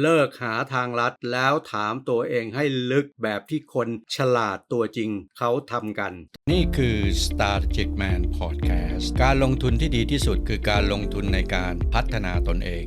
เลิกหาทางลัดแล้วถามตัวเองให้ลึกแบบที่คนฉลาดตัวจริงเขาทำกัน นี่คือ Strategic Man Podcast การลงทุนที่ดีที่สุดคือการลงทุนในการพัฒนาตนเอง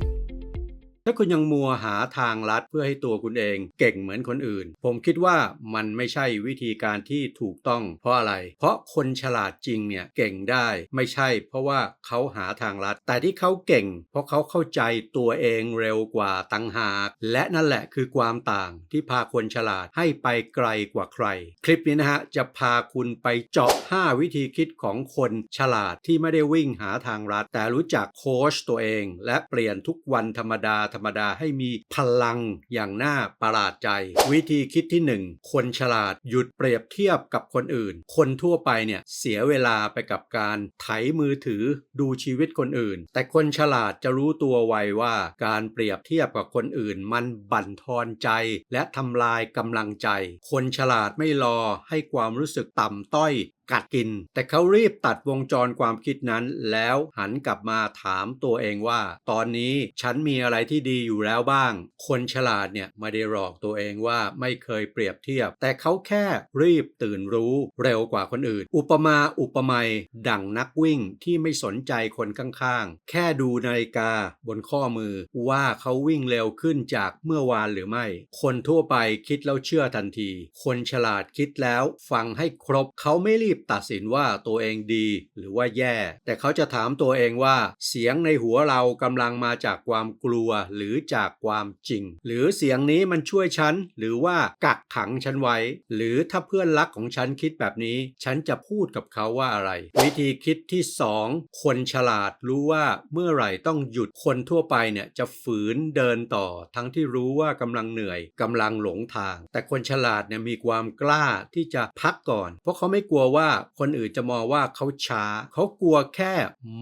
ถ้าคุณยังมัวหาทางลัดเพื่อให้ตัวคุณเองเก่งเหมือนคนอื่น ผมคิดว่ามันไม่ใช่วิธีการที่ถูกต้อง เพราะอะไร เพราะคนฉลาดจริงเนี่ยเก่งได้ไม่ใช่ เพราะว่าเขาหาทางลัด แต่ที่เขาเก่ง เพราะเขาเข้าใจตัวเองเร็วกว่าตังหาก และนั่นแหละคือความต่างที่พาคนฉลาดให้ไปไกลกว่าใคร คลิปนี้นะฮะจะพาคุณไปเจาะ 5 วิธีคิดของคนฉลาดที่ไม่ได้วิ่งหาทางลัด แต่รู้จักโค้ชตัวเอง และเปลี่ยนทุกวันธรรมดาธรรมดาให้มีพลังอย่างน่าประหลาดใจ วิธีคิดที่ 1 คนฉลาดหยุดเปรียบเทียบกับคนอื่น คนทั่วไปเนี่ยเสียเวลาไปกับการไถมือถือดูชีวิตคนอื่น แต่คนฉลาดจะรู้ตัวไวว่าการเปรียบเทียบกับคนอื่น มันบั่นทอนใจ และทำลายกำลังใจ คนฉลาดไม่รอให้ความรู้สึกต่ำต้อย กัดกิน แต่เขารีบตัดวงจรความคิดนั้น แล้วหันกลับมาถามตัวเองว่า ตอนนี้ฉันมีอะไรที่ดีอยู่แล้วบ้าง คนฉลาดเนี่ยไม่ได้หลอกตัวเองว่าไม่เคยเปรียบเทียบ แต่เขาแค่รีบตื่นรู้เร็วกว่าคนอื่น อุปมาอุปไมยดั่งนักวิ่งที่ไม่สนใจคนข้างๆ แค่ดูนาฬิกาบนข้อมือว่าเขาวิ่งเร็วขึ้นจากเมื่อวานหรือไม่ คนทั่วไปคิดแล้วเชื่อทันที คนฉลาดคิดแล้วฟังให้ครบเขาไม่รีบตัดสินว่าตัวเองดีหรือว่าแย่ แต่เขาจะถามตัวเองว่า เสียงในหัวเรากำลังมาจากความกลัวหรือจากความจริง หรือเสียงนี้มันช่วยฉัน หรือว่ากักขังฉันไว้ หรือถ้าเพื่อนรักของฉันคิดแบบนี้ ฉันจะพูดกับเขาว่าอะไร วิธีคิดที่ 2 คนฉลาดรู้ว่าเมื่อไหร่ต้องหยุดคนทั่วไปเนี่ยจะฝืนเดินต่อ ทั้งที่รู้ว่ากำลังเหนื่อยกำลังหลงทาง แต่คนฉลาดเนี่ยมีความกล้าที่จะพักก่อน เพราะเขาไม่กลัวว่าคนอื่นจะมองว่าเขาช้า เขากลัวแค่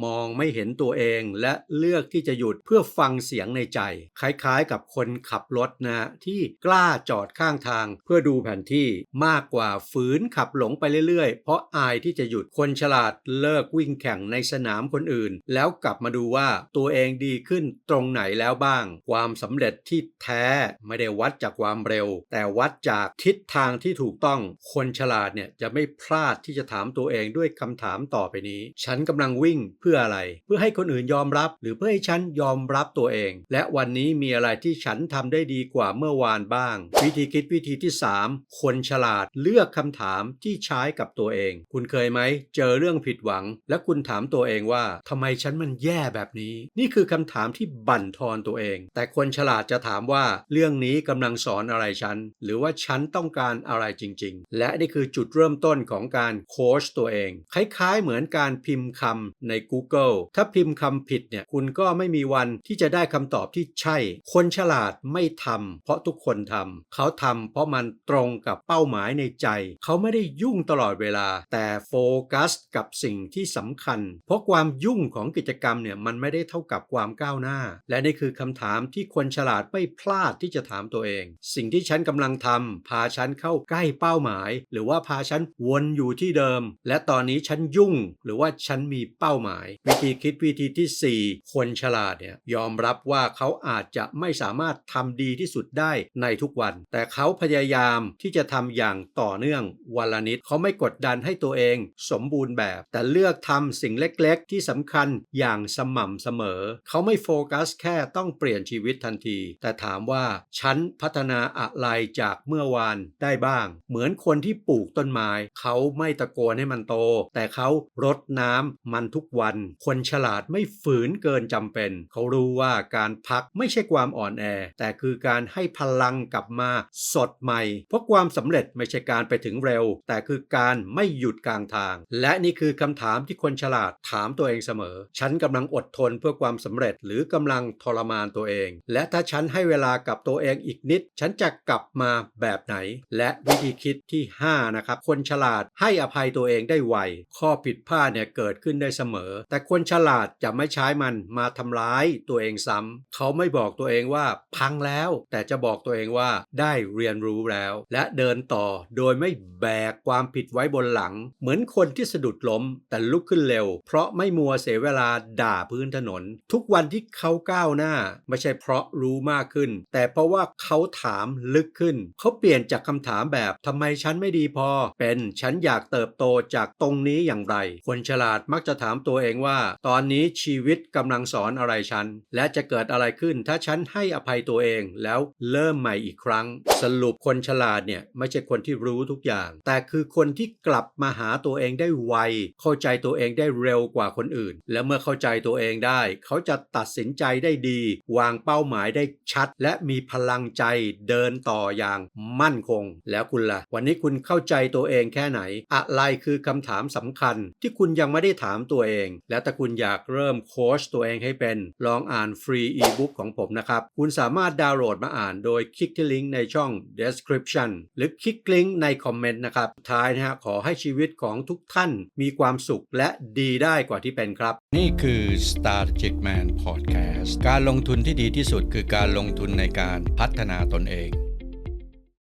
มองไม่เห็นตัวเอง และเลือกที่จะหยุดเพื่อฟังเสียงในใจ คล้ายๆกับคนขับรถนะที่กล้าจอดข้างทาง เพื่อดูแผนที่มากกว่าฝืนขับหลงไปเรื่อยๆ เพราะอายที่จะหยุดคนฉลาดเลิกวิ่งแข่งในสนามคนอื่น แล้วกลับมาดูว่าตัวเองดีขึ้นตรงไหนแล้วบ้าง ความสำเร็จที่แท้ไม่ได้วัดจากความเร็ว แต่วัดจากทิศทางที่ถูกต้องคนฉลาดเนี่ยจะไม่พลาดที่ที่จะถามตัวเองด้วยคำถามต่อไปนี้ ฉันกำลังวิ่งเพื่ออะไร เพื่อให้คนอื่นยอมรับ หรือเพื่อให้ฉันยอมรับตัวเอง และวันนี้มีอะไรที่ฉันทำได้ดีกว่าเมื่อวานบ้าง วิธีคิดวิธีที่ 3 คนฉลาดเลือกคำถามที่ใช้กับตัวเอง คุณเคยไหมเจอเรื่องผิดหวัง และคุณถามตัวเองว่าทำไมฉันมันแย่แบบนี้ นี่คือคำถามที่บั่นทอนตัวเอง แต่คนฉลาดจะถามว่าเรื่องนี้กำลังสอนอะไรฉัน หรือว่าฉันต้องการอะไรจริง ๆ และนี่คือจุดเริ่มต้นของการโค้ชตัวเอง คล้ายๆ เหมือนการพิมพ์คำใน Google ถ้าพิมพ์คำผิดเนี่ยคุณก็ไม่มีวันที่จะได้คำตอบที่ใช่ คนฉลาดไม่ทำเพราะทุกคนทำเขาทำเพราะมันตรงกับเป้าหมายในใจ เขาไม่ได้ยุ่งตลอดเวลา แต่โฟกัสกับสิ่งที่สำคัญ เพราะความยุ่งของกิจกรรมเนี่ยมันไม่ได้เท่ากับความก้าวหน้า และนี่คือคำถามที่คนฉลาดไม่พลาดที่จะถามตัวเอง สิ่งที่ฉันกำลังทำพาฉันเข้าใกล้เป้าหมาย หรือว่าพาฉันวนอยู่ที่เดิม และตอนนี้ฉันยุ่ง หรือว่าฉันมีเป้าหมาย วิธีคิดวิธีที่ 4 คนฉลาดเนี่ยยอมรับว่าเขาอาจจะไม่สามารถทำดีที่สุดได้ในทุกวัน แต่เขาพยายามที่จะทำอย่างต่อเนื่องวันละนิดเขาไม่กดดันให้ตัวเอง สมบูรณ์แบบ แต่เลือกทำสิ่งเล็กๆ ที่สำคัญอย่างสม่ำเสมอ เขาไม่โฟกัสแค่ต้องเปลี่ยนชีวิตทันที แต่ถามว่าฉันพัฒนาอะไรจากเมื่อวานได้บ้าง เหมือนคนที่ปลูกต้นไม้ เขาไม่ตะโกนให้มันโต แต่เขารดน้ำมันทุกวัน คนฉลาดไม่ฝืนเกินจำเป็น เขารู้ว่าการพักไม่ใช่ความอ่อนแอ แต่คือการให้พลังกลับมาสดใหม่ เพราะความสำเร็จไม่ใช่การไปถึงเร็ว แต่คือการไม่หยุดกลางทาง และนี่คือคำถามที่คนฉลาดถามตัวเองเสมอ ฉันกำลังอดทนเพื่อความสำเร็จหรือกำลังทรมานตัวเอง และถ้าฉันให้เวลากับตัวเองอีกนิด ฉันจะกลับมาแบบไหน และวิธีคิดที่ 5 นะครับ คนฉลาดให้ออภัยตัวเองได้ไว ข้อผิดพลาดเนี่ยเกิดขึ้นได้เสมอ แต่คนฉลาดจะไม่ใช้มันมาทำร้ายตัวเองซ้ำ เขาไม่บอกตัวเองว่าพังแล้ว แต่จะบอกตัวเองว่าได้เรียนรู้แล้ว และเดินต่อโดยไม่แบกความผิดไว้บนหลัง เหมือนคนที่สะดุดล้ม แต่ลุกขึ้นเร็ว เพราะไม่มัวเสียเวลาด่าพื้นถนน ทุกวันที่เขาก้าวหน้า ไม่ใช่เพราะรู้มากขึ้น แต่เพราะว่าเขาถามลึกขึ้น เขาเปลี่ยนจากคำถามแบบทำไมฉันไม่ดีพอ เป็นฉันอยากเติบโตจากตรงนี้อย่างไร คนฉลาดมักจะถามตัวเองว่า ตอนนี้ชีวิตกำลังสอนอะไรฉัน และจะเกิดอะไรขึ้นถ้าฉันให้อภัยตัวเองแล้วเริ่มใหม่อีกครั้ง สรุปคนฉลาดเนี่ยไม่ใช่คนที่รู้ทุกอย่าง แต่คือคนที่กลับมาหาตัวเองได้ไว เข้าใจตัวเองได้เร็วกว่าคนอื่น และเมื่อเข้าใจตัวเองได้ เขาจะตัดสินใจได้ดี วางเป้าหมายได้ชัด และมีพลังใจเดินต่ออย่างมั่นคง แล้วคุณล่ะ วันนี้คุณเข้าใจตัวเองแค่ไหน อะอะไรคือคำถามสำคัญที่คุณยังไม่ได้ถามตัวเอง และถ้าคุณอยากเริ่มโค้ชตัวเองให้เป็น ลองอ่านฟรีอีบุ๊กของผมนะครับ คุณสามารถดาวน์โหลดมาอ่านโดยคลิกที่ลิงก์ในช่อง description หรือคลิกลิงก์ในคอมเมนต์นะครับ ท้ายนะฮะขอให้ชีวิตของทุกท่านมีความสุขและดีได้กว่าที่เป็นครับ นี่คือ Strategic Man Podcast การลงทุนที่ดีที่สุดคือการลงทุนในการพัฒนาตนเอง